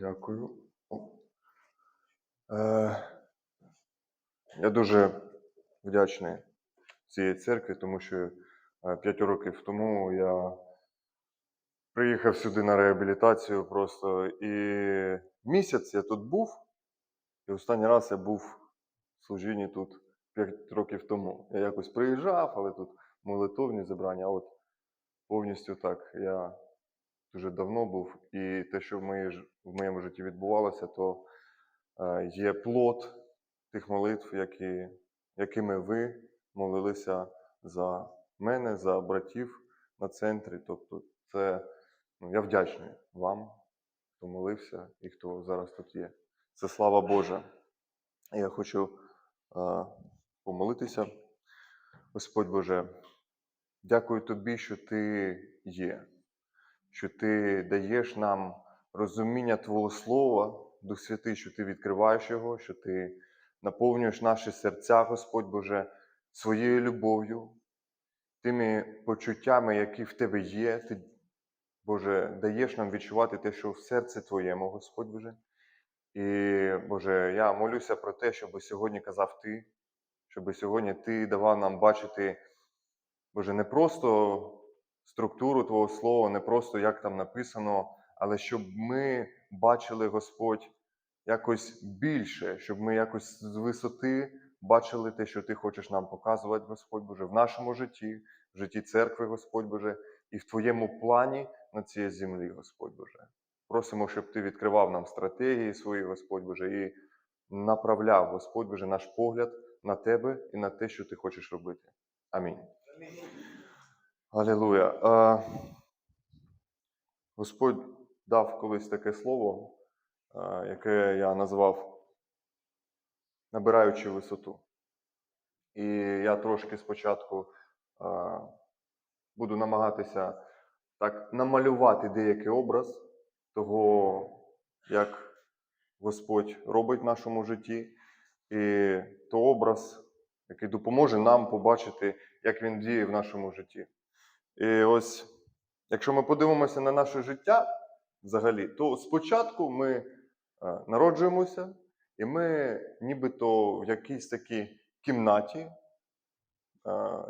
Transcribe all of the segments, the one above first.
Дякую. Е, я дуже вдячний цієї церкві, тому що е, 5 років тому я приїхав сюди на реабілітацію просто і місяць я тут був, і останній раз я був в служінні тут 5 років тому. Я якось приїжджав, але тут молитовні зібрання, от повністю так. Я дуже давно був, і те, що в, моїй, в моєму житті відбувалося, то е, є плод тих молитв, які, якими ви молилися за мене, за братів на центрі. Тобто, це ну, я вдячний вам, хто молився і хто зараз тут є. Це слава Божа. Я хочу е, помолитися. Господь Боже, дякую тобі, що ти є що ти даєш нам розуміння Твого Слова, Дух Святий, що ти відкриваєш його, що ти наповнюєш наші серця, Господь Боже, своєю любов'ю, тими почуттями, які в тебе є. Ти, Боже, даєш нам відчувати те, що в серці Твоєму, Господь Боже. І, Боже, я молюся про те, щоб сьогодні казав Ти, щоб сьогодні Ти давав нам бачити, Боже, не просто структуру Твого Слова, не просто як там написано, але щоб ми бачили, Господь, якось більше, щоб ми якось з висоти бачили те, що Ти хочеш нам показувати, Господь Боже, в нашому житті, в житті церкви, Господь Боже, і в Твоєму плані на цій землі, Господь Боже. Просимо, щоб Ти відкривав нам стратегії свої, Господь Боже, і направляв, Господь Боже, наш погляд на Тебе і на те, що Ти хочеш робити. Амінь. Алілуя. Господь дав колись таке слово, яке я назвав набираючи висоту. І я трошки спочатку буду намагатися так намалювати деякий образ того, як Господь робить в нашому житті, і то образ, який допоможе нам побачити, як він діє в нашому житті. І ось, якщо ми подивимося на наше життя взагалі, то спочатку ми е, народжуємося, і ми нібито в якійсь такій кімнаті, е,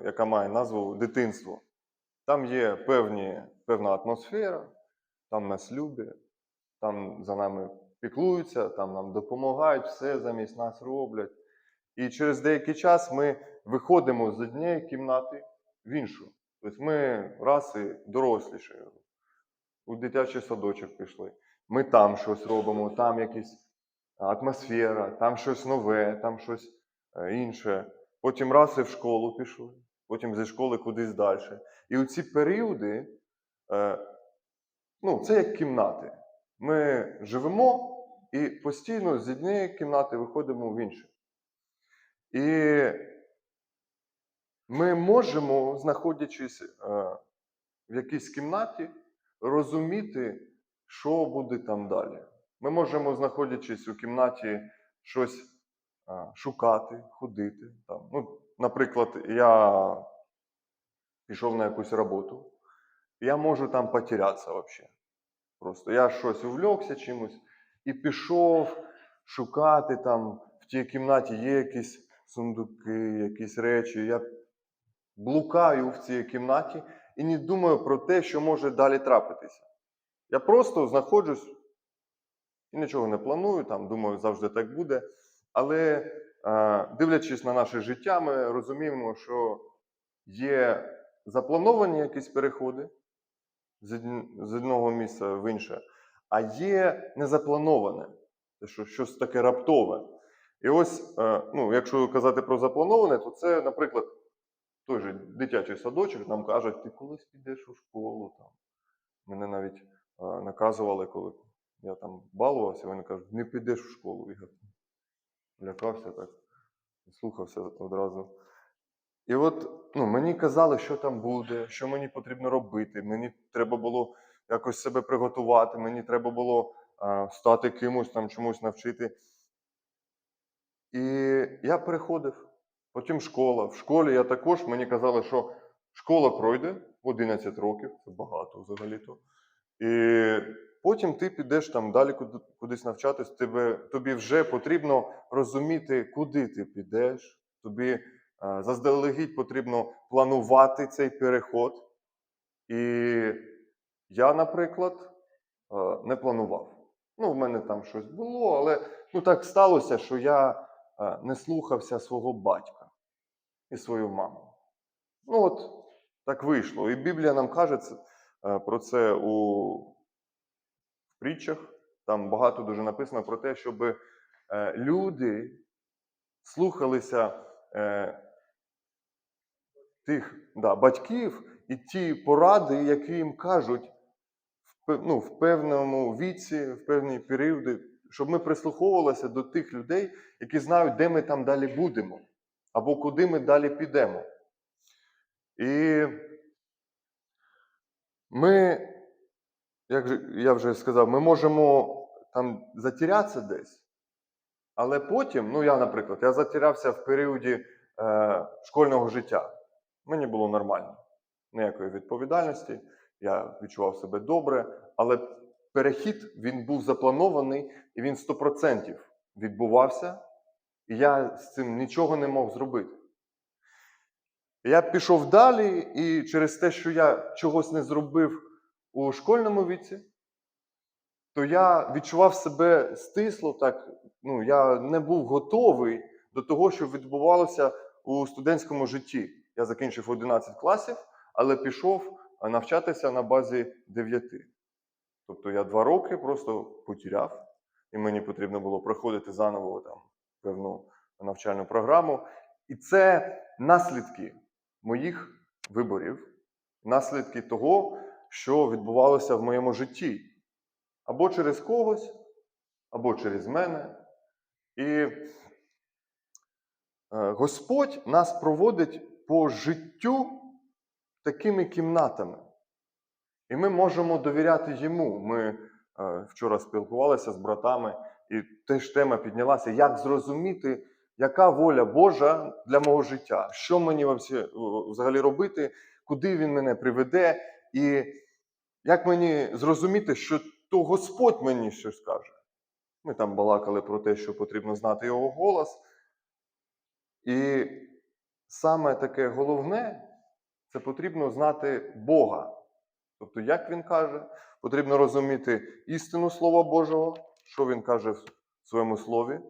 яка має назву дитинство. Там є певні, певна атмосфера, там нас люблять, там за нами піклуються, там нам допомагають, все замість нас роблять. І через деякий час ми виходимо з однієї кімнати в іншу. Тобто ми раз і доросліші. У дитячий садочок пішли. Ми там щось робимо, там якась атмосфера, там щось нове, там щось е, інше. Потім раз і в школу пішли, потім зі школи кудись далі. І у ці періоди, е, ну, це як кімнати. Ми живемо і постійно з однієї кімнати виходимо в іншу. І ми можемо, знаходячись е, в якійсь кімнаті, розуміти, що буде там далі. Ми можемо, знаходячись у кімнаті, щось е, шукати, ходити. Там. Ну, наприклад, я пішов на якусь роботу, я можу там потерятися взагалі. Просто я щось увлекся чимось і пішов шукати там в тій кімнаті є якісь сундуки, якісь речі. Я блукаю в цій кімнаті і не думаю про те, що може далі трапитися. Я просто знаходжусь і нічого не планую, там, думаю, завжди так буде. Але е, дивлячись на наше життя, ми розуміємо, що є заплановані якісь переходи з одного місця в інше, а є незаплановане, що щось таке раптове. І ось, е, ну, якщо казати про заплановане, то це, наприклад, той же дитячий садочок нам кажуть, ти колись підеш у школу. Там. Мене навіть е, наказували, коли я там балувався, вони кажуть, не підеш в школу. Я лякався так, слухався одразу. І от ну, мені казали, що там буде, що мені потрібно робити. Мені треба було якось себе приготувати, мені треба було е, стати кимось там чомусь навчити. І я переходив. Потім школа. В школі я також мені казали, що школа пройде в 11 років, це багато взагалі-то. І потім ти підеш там далі кудись навчатись, тебе, тобі вже потрібно розуміти, куди ти підеш. Тобі е, заздалегідь потрібно планувати цей переход. І я, наприклад, е, не планував. Ну, в мене там щось було, але ну, так сталося, що я е, не слухався свого батька і свою маму. Ну, от так вийшло. І Біблія нам каже е, про це у притчах. Там багато дуже написано про те, щоб е, люди слухалися е, тих да, батьків і ті поради, які їм кажуть ну, в певному віці, в певні періоди, щоб ми прислуховувалися до тих людей, які знають, де ми там далі будемо, або куди ми далі підемо. І ми, як я вже сказав, ми можемо там затірятися десь, але потім, ну я, наприклад, я затірявся в періоді е, школьного життя. Мені було нормально, ніякої відповідальності, я відчував себе добре, але перехід він був запланований і він 100% відбувався, і я з цим нічого не мог зробити. Я пішов далі, і через те, що я чогось не зробив у школьному віці, то я відчував себе стисло, так, ну, я не був готовий до того, що відбувалося у студентському житті. Я закінчив 11 класів, але пішов навчатися на базі 9. Тобто я два роки просто потеряв, і мені потрібно було проходити заново там, певну навчальну програму. І це наслідки моїх виборів, наслідки того, що відбувалося в моєму житті. Або через когось, або через мене. І е, Господь нас проводить по життю такими кімнатами. І ми можемо довіряти йому. Ми е, вчора спілкувалися з братами, і теж тема піднялася, як зрозуміти, яка воля Божа для мого життя, що мені взагалі робити, куди він мене приведе, і як мені зрозуміти, що то Господь мені щось скаже. Ми там балакали про те, що потрібно знати його голос. І саме таке головне це потрібно знати Бога. Тобто, як він каже, потрібно розуміти істину Слова Божого, що він каже в своєму слові,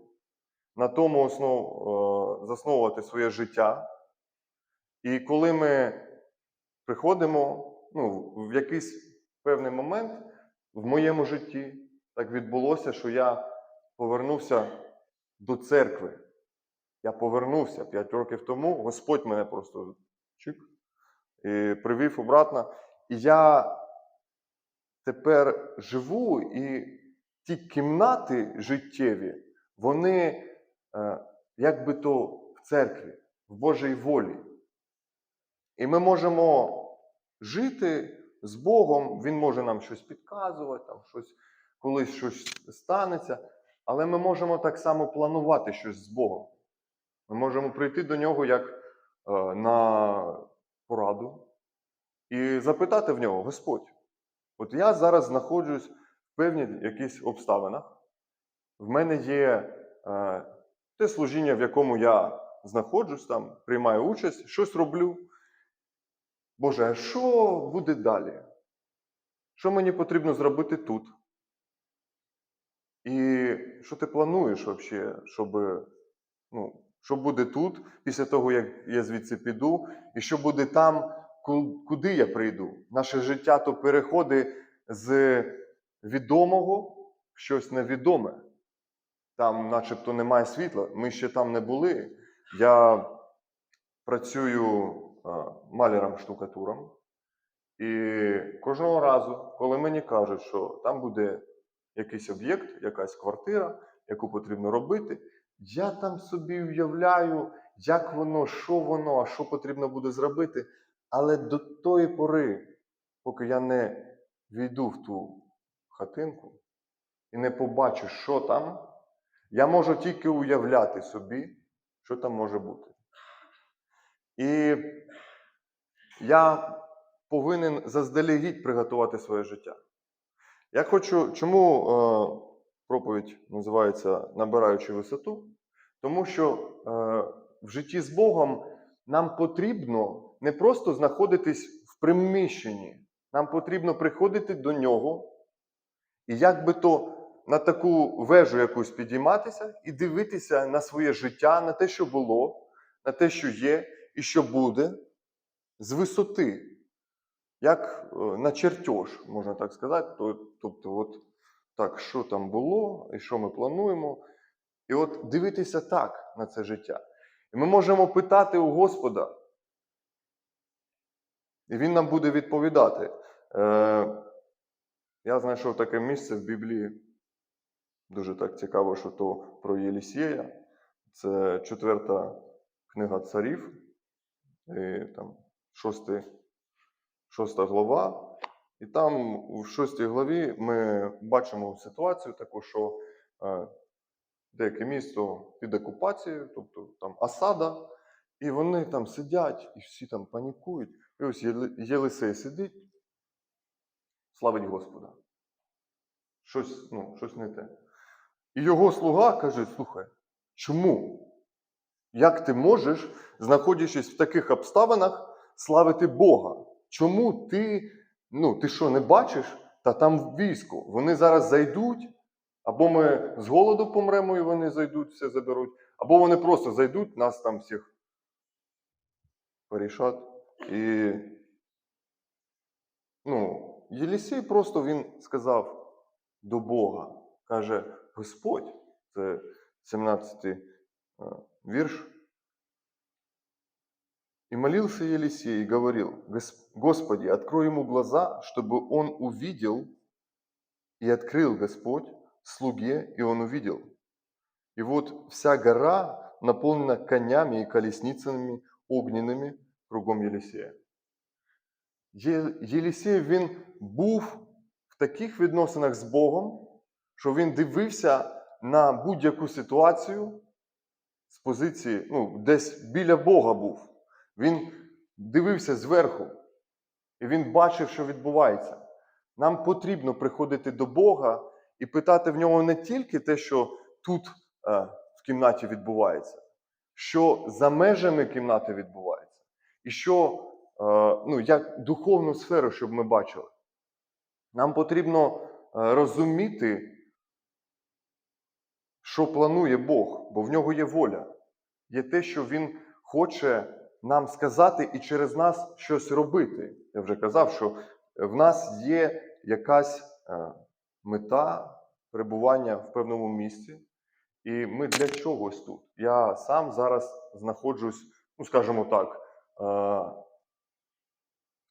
на тому основ, е, засновувати своє життя. І коли ми приходимо ну, в якийсь певний момент в моєму житті, так відбулося, що я повернувся до церкви. Я повернувся 5 років тому, Господь мене просто чик і привів обратно. І я тепер живу, і ті кімнати життєві, вони е, як би то в церкві, в Божій волі. І ми можемо жити з Богом, Він може нам щось підказувати, там щось, колись щось станеться, але ми можемо так само планувати щось з Богом. Ми можемо прийти до нього як е, на пораду і запитати в нього, Господь, от я зараз знаходжусь в певних якихось обставинах, в мене є е, те служіння, в якому я знаходжусь, там, приймаю участь, щось роблю. Боже, а що буде далі? Що мені потрібно зробити тут? І що ти плануєш взагалі, щоб, ну, що буде тут, після того, як я звідси піду, і що буде там, куди я прийду? Наше життя то переходить з відомого в щось невідоме. Там, начебто, немає світла, ми ще там не були. Я працюю а, маляром-штукатуром. І кожного разу, коли мені кажуть, що там буде якийсь об'єкт, якась квартира, яку потрібно робити, я там собі уявляю, як воно, що воно, а що потрібно буде зробити. Але до тої пори, поки я не війду в ту хатинку і не побачу, що там, я можу тільки уявляти собі, що там може бути. І я повинен заздалегідь приготувати своє життя. Я хочу, чому е, проповідь називається Набираючи висоту? Тому що е, в житті з Богом нам потрібно не просто знаходитись в приміщенні, нам потрібно приходити до нього і як би то на таку вежу якусь підійматися і дивитися на своє життя, на те, що було, на те, що є і що буде, з висоти, як е, на чертеж, можна так сказати. Тобто, от так, що там було і що ми плануємо. І от дивитися так на це життя. І ми можемо питати у Господа, і Він нам буде відповідати. Я знайшов таке місце в Біблії. Дуже так цікаво, що то про Єлісєя. Це четверта книга царів, і, там, шостий, шоста глава. І там у шостій главі ми бачимо ситуацію таку, що е, деяке місто під окупацією, тобто там осада, і вони там сидять, і всі там панікують. І ось Єлисей сидить, славить Господа. Щось, ну, щось не те. І його слуга каже: слухай, чому? Як ти можеш, знаходячись в таких обставинах, славити Бога? Чому ти, ну, ти що, не бачиш? Та там військо. Вони зараз зайдуть, або ми з голоду помремо, і вони зайдуть, все заберуть, або вони просто зайдуть, нас там всіх порішать. І ну, Єлісій просто він сказав до Бога, каже, Господь, це 17 е, вірш. И молился Елисей и говорил, «Гос- Господи, открой ему глаза, чтобы он увидел, и открыл Господь слуге, и он увидел. И вот вся гора наполнена конями и колесницами огненными кругом Єлісея. Є- він був в таких відносинах з Богом, що він дивився на будь-яку ситуацію з позиції, ну, десь біля Бога був. Він дивився зверху, і він бачив, що відбувається. Нам потрібно приходити до Бога і питати в нього не тільки те, що тут е, в кімнаті відбувається, що за межами кімнати відбувається, і що ну, як духовну сферу, щоб ми бачили. Нам потрібно е, розуміти, що планує Бог, бо в нього є воля. Є те, що Він хоче нам сказати і через нас щось робити. Я вже казав, що в нас є якась е, мета перебування в певному місці, і ми для чогось тут. Я сам зараз знаходжусь, ну скажімо так, е,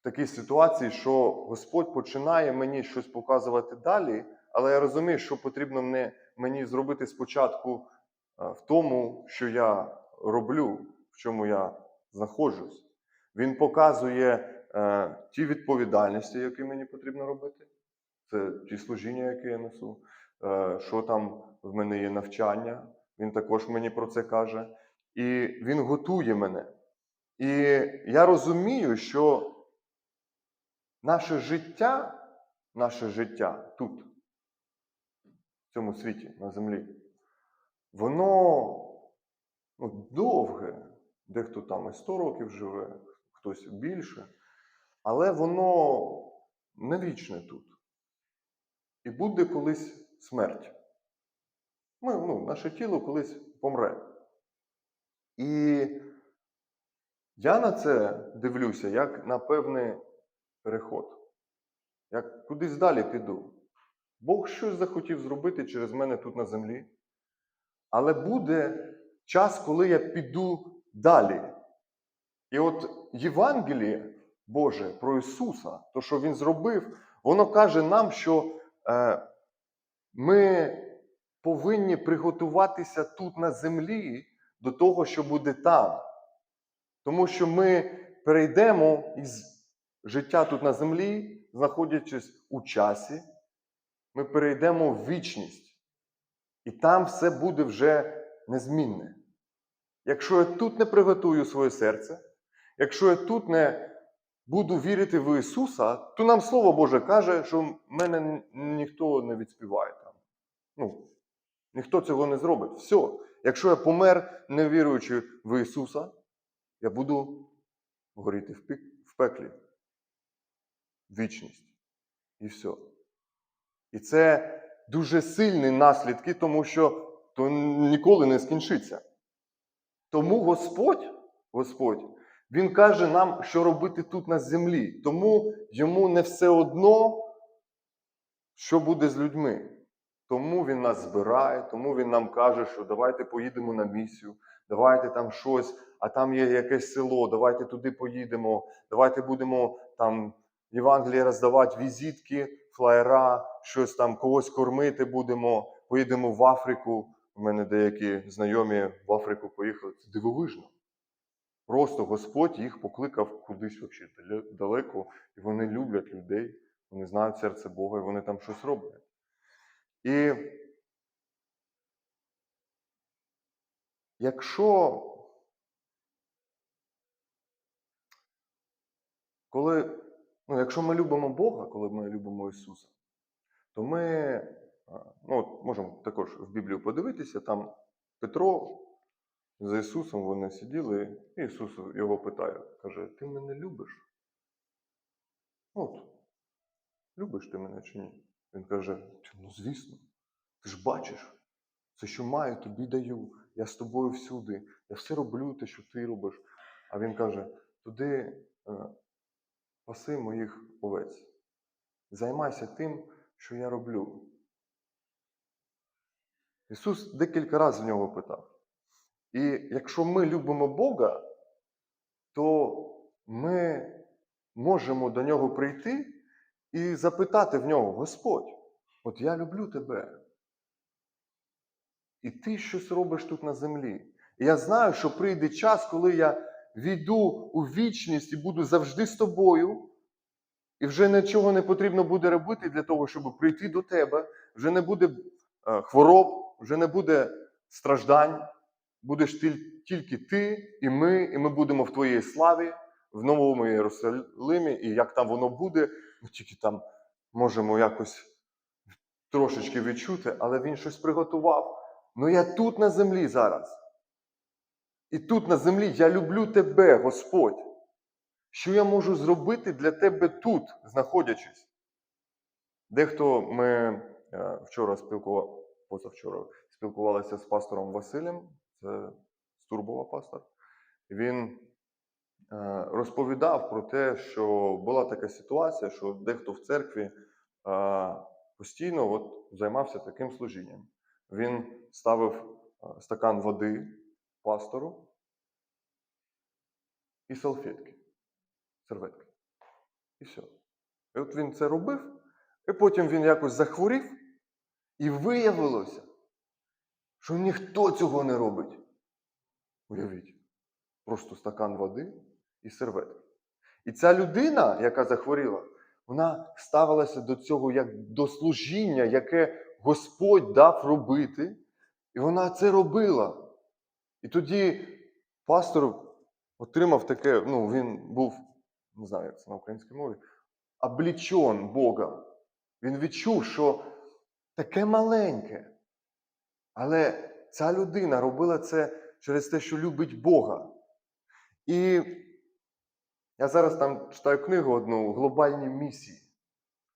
такій ситуації, що Господь починає мені щось показувати далі, але я розумію, що потрібно мені, мені зробити спочатку е, в тому, що я роблю, в чому я знаходжусь. Він показує е, ті відповідальності, які мені потрібно робити. Це ті служіння, які я несу, е, що там в мене є навчання. Він також мені про це каже. І він готує мене. І я розумію, що наше життя, наше життя тут, в цьому світі, на землі, воно ну, довге. Дехто там і 100 років живе, хтось більше. Але воно не вічне тут. І буде колись смерть. Ми, ну, наше тіло колись помре. І я на це дивлюся як на певний переход. Як кудись далі піду. Бог щось захотів зробити через мене тут на землі. Але буде час, коли я піду далі. І от Євангеліє Боже про Ісуса, то, що Він зробив, воно каже нам, що е, ми повинні приготуватися тут на землі до того, що буде там. Тому що ми перейдемо із життя тут на землі, знаходячись у часі, ми перейдемо в вічність. І там все буде вже незмінне. Якщо я тут не приготую своє серце, якщо я тут не буду вірити в Ісуса, то нам Слово Боже каже, що мене ніхто не відспіває там. Ну, ніхто цього не зробить. Все. Якщо я помер, не віруючи в Ісуса, я буду горіти в, пеклі. Вічність. І все. І це дуже сильні наслідки, тому що то ніколи не скінчиться. Тому Господь, Господь, Він каже нам, що робити тут на землі. Тому йому не все одно, що буде з людьми. Тому він нас збирає, тому він нам каже, що давайте поїдемо на місію, давайте там щось, а там є якесь село, давайте туди поїдемо, давайте будемо там Євангеліє роздавати візитки, флаєра, щось там когось кормити будемо, поїдемо в Африку. У мене деякі знайомі в Африку поїхали. Це дивовижно. Просто Господь їх покликав кудись дале- далеко, і вони люблять людей, вони знають серце Бога, і вони там щось роблять. І якщо коли, ну, якщо ми любимо Бога, коли ми любимо Ісуса, то ми ну, от можемо також в Біблію подивитися, там Петро з Ісусом вони сиділи, і Ісус його питає, каже, ти мене любиш? От, любиш ти мене чи ні? Він каже, ну звісно, ти ж бачиш, це що маю, тобі даю. Я з тобою всюди, я все роблю те, що ти робиш. А він каже: туди е, паси моїх овець. Займайся тим, що я роблю. Ісус декілька разів в нього питав. І якщо ми любимо Бога, то ми можемо до нього прийти і запитати в нього: Господь, от я люблю тебе. І ти щось робиш тут на землі. І я знаю, що прийде час, коли я війду у вічність і буду завжди з тобою, і вже нічого не потрібно буде робити для того, щоб прийти до тебе. Вже не буде е, хвороб, вже не буде страждань. Будеш тільки ти і ми, і ми будемо в твоїй славі, в новому Єрусалимі, і як там воно буде, ми тільки там можемо якось трошечки відчути, але він щось приготував. Ну я тут на землі зараз. І тут на землі я люблю тебе, Господь. Що я можу зробити для тебе тут, знаходячись? Дехто ми е, вчора спілкували, позавчора спілкувалися з пастором Василем, це з Турбова пастор. Він е, розповідав про те, що була така ситуація, що дехто в церкві е, постійно от, займався таким служінням. Він ставив стакан води пастору і салфетки, серветки. І все. І от він це робив, і потім він якось захворів, і виявилося, що ніхто цього не робить. Уявіть, просто стакан води і серветки. І ця людина, яка захворіла, вона ставилася до цього як до служіння, яке Господь дав робити, і вона це робила. І тоді пастор отримав таке, ну, він був, не знаю, як це на українській мові, облічен Богом. Він відчув, що таке маленьке. Але ця людина робила це через те, що любить Бога. І я зараз там читаю книгу одну глобальні місії.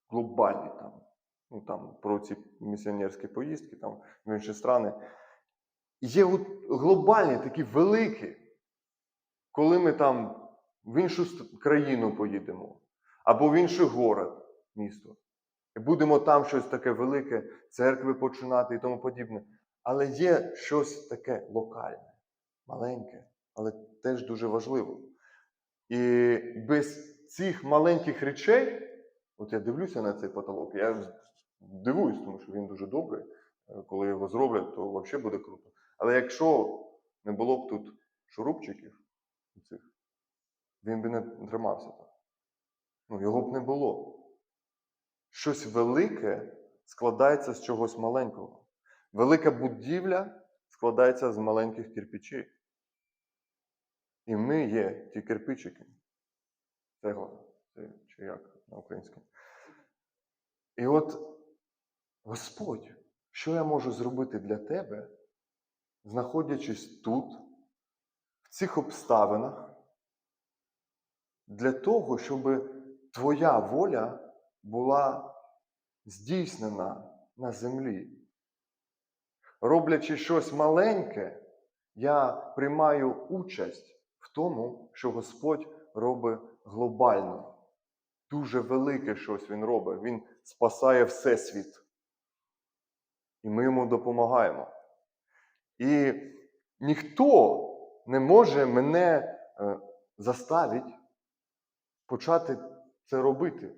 Глобальні там. Ну, там про ці місіонерські поїздки там, в інші страни. Є глобальні такі великі, коли ми там в іншу країну поїдемо, або в інший город, місто. І будемо там щось таке велике, церкви починати і тому подібне. Але є щось таке локальне, маленьке, але теж дуже важливо. І без цих маленьких речей, от я дивлюся на цей потолок, я дивуюсь, тому що він дуже добрий. Е, Коли його зроблять, то взагалі буде круто. Але якщо не було б тут шурупчиків, цих, він би не тримався так. Ну, його б не було. Щось велике складається з чогось маленького. Велика будівля складається з маленьких кирпичів. І ми є ті кирпичики. Цегла. Це чи як на українському. І от, Господь, що я можу зробити для тебе, знаходячись тут, в цих обставинах, для того, щоб твоя воля була здійснена на землі. Роблячи щось маленьке, я приймаю участь в тому, що Господь робить глобально. Дуже велике щось Він робить. Він спасає Всесвіт. І ми йому допомагаємо. І ніхто не може мене е, заставити почати це робити.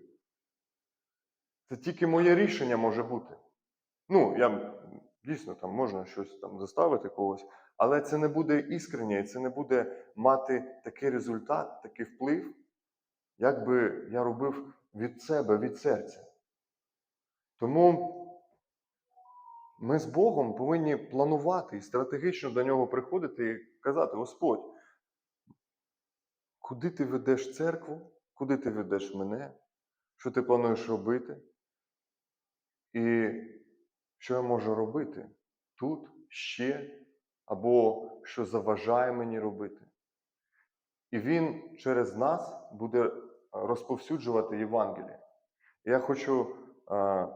Це тільки моє рішення може бути. Ну, я дійсно там можна щось там заставити когось, але це не буде іскреннє, і це не буде мати такий результат, такий вплив, як би я робив від себе, від серця. Тому ми з Богом повинні планувати і стратегічно до нього приходити і казати: Господь, куди ти ведеш церкву, куди ти ведеш мене, що ти плануєш робити? І що я можу робити тут, ще, або що заважає мені робити. І він через нас буде розповсюджувати Євангеліє. Я хочу а,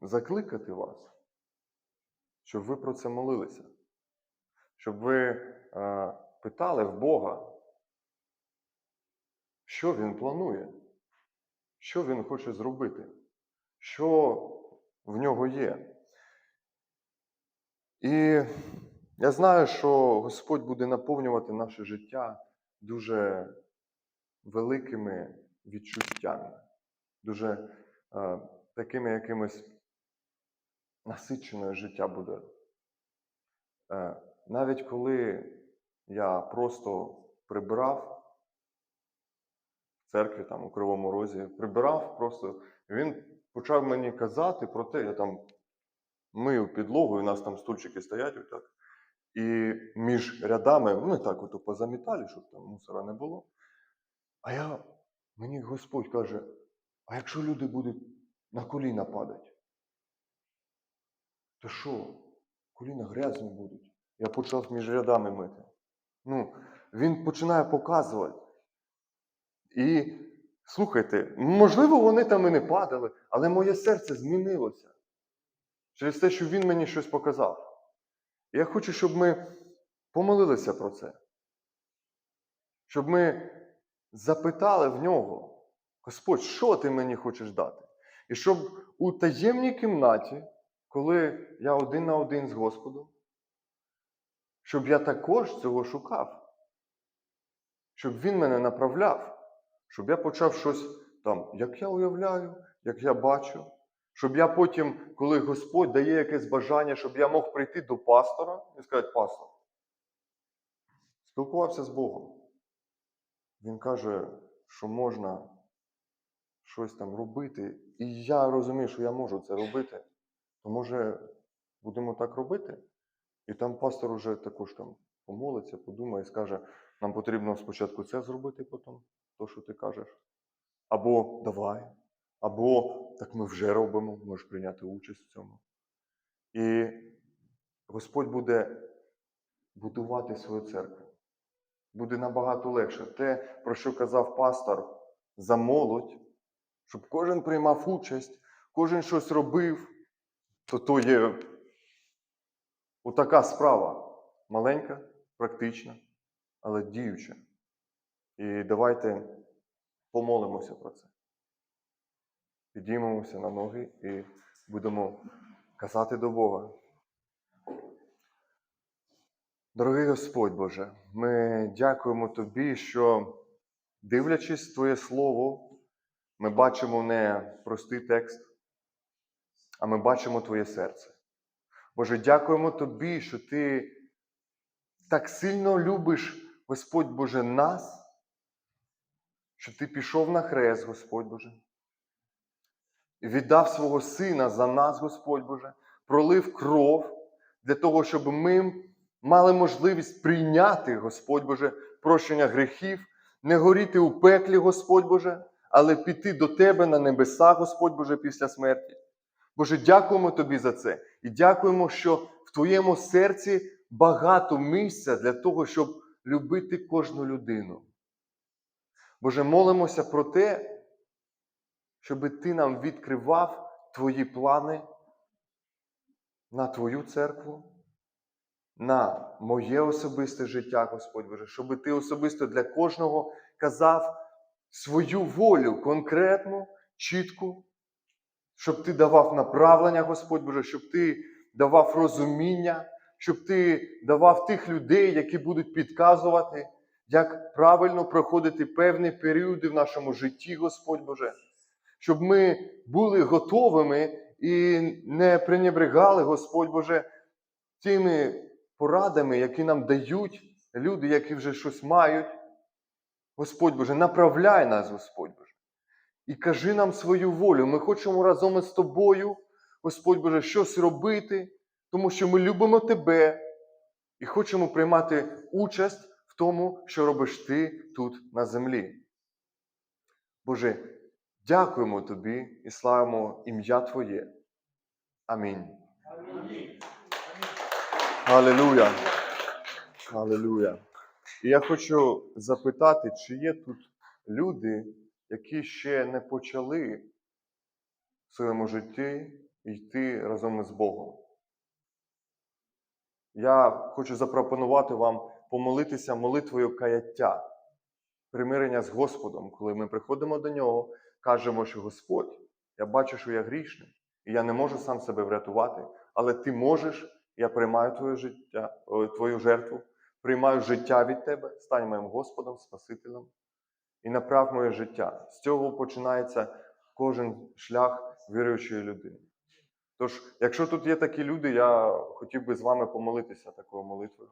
закликати вас, щоб ви про це молилися, щоб ви а, питали в Бога, що Він планує, що Він хоче зробити, що в нього є. І я знаю, що Господь буде наповнювати наше життя дуже великими відчуттями, дуже е, такими якимось насиченою життя буде. Е, навіть коли я просто прибирав в церкві, там у Кривому Розі, прибирав просто, він почав мені казати про те, я там мию підлогу, і у нас там стульчики стоять отак. І між рядами ми так ото позамітали, щоб там мусора не було. А я, мені Господь каже: а якщо люди будуть на коліна падати? То що? Коліна грязні будуть. Я почав між рядами мити. Ну, він починає показувати. І слухайте, можливо, вони там і не падали, але моє серце змінилося через те, що він мені щось показав. Я хочу, щоб ми помолилися про це. Щоб ми запитали в нього, Господь, що ти мені хочеш дати? І щоб у таємній кімнаті, коли я один на один з Господом, щоб я також цього шукав, щоб він мене направляв, щоб я почав щось там, як я уявляю, як я бачу, щоб я потім, коли Господь дає якесь бажання, щоб я мог прийти до пастора і сказати, пастор, спілкувався з Богом. Він каже, що можна щось там робити, і я розумію, що я можу це робити, то може будемо так робити? І там пастор уже також там помолиться, подумає скаже, нам потрібно спочатку це зробити, потім то, що ти кажеш. Або давай, або так ми вже робимо, можеш прийняти участь в цьому. І Господь буде будувати свою церкву. Буде набагато легше. Те, про що казав пастор, за молодь, щоб кожен приймав участь, кожен щось робив, то то є отака справа. Маленька, практична, але діюча. І давайте помолимося про це. Підіймемося на ноги і будемо казати до Бога. Дорогий Господь Боже, ми дякуємо Тобі, що, дивлячись Твоє Слово, ми бачимо не простий текст, а ми бачимо Твоє серце. Боже, дякуємо Тобі, що Ти так сильно любиш, Господь Боже, нас, що Ти пішов на хрест, Господь Боже, і віддав свого Сина за нас, Господь Боже, пролив кров для того, щоб ми мали можливість прийняти, Господь Боже, прощення гріхів, не горіти у пеклі, Господь Боже, але піти до Тебе на небеса, Господь Боже, після смерті. Боже, дякуємо Тобі за це. І дякуємо, що в Твоєму серці багато місця для того, щоб любити кожну людину. Боже, молимося про те, щоб Ти нам відкривав Твої плани на Твою церкву, на моє особисте життя, Господь Боже, щоб Ти особисто для кожного казав свою волю конкретну, чітку, щоб Ти давав направлення, Господь Боже, щоб Ти давав розуміння, щоб Ти давав тих людей, які будуть підказувати, як правильно проходити певні періоди в нашому житті, Господь Боже, щоб ми були готовими і не пренебрегали, Господь Боже, тими порадами, які нам дають люди, які вже щось мають. Господь Боже, направляй нас, Господь Боже. І кажи нам свою волю. Ми хочемо разом із тобою, Господь Боже, щось робити, тому що ми любимо Тебе і хочемо приймати участь в тому, що робиш Ти тут на землі. Боже, дякуємо Тобі і славимо ім'я Твоє. Амінь. Алілуя. Алілуя. І я хочу запитати, чи є тут люди, які ще не почали в своєму житті йти разом із Богом. Я хочу запропонувати вам помолитися молитвою каяття, примирення з Господом, коли ми приходимо до нього, кажемо, що Господь, я бачу, що я грішний, і я не можу сам себе врятувати, але ти можеш, я приймаю твоє життя, твою жертву, приймаю життя від тебе, стань моїм Господом, Спасителем і направ моє життя. З цього починається кожен шлях віруючої людини. Тож, якщо тут є такі люди, я хотів би з вами помолитися такою молитвою.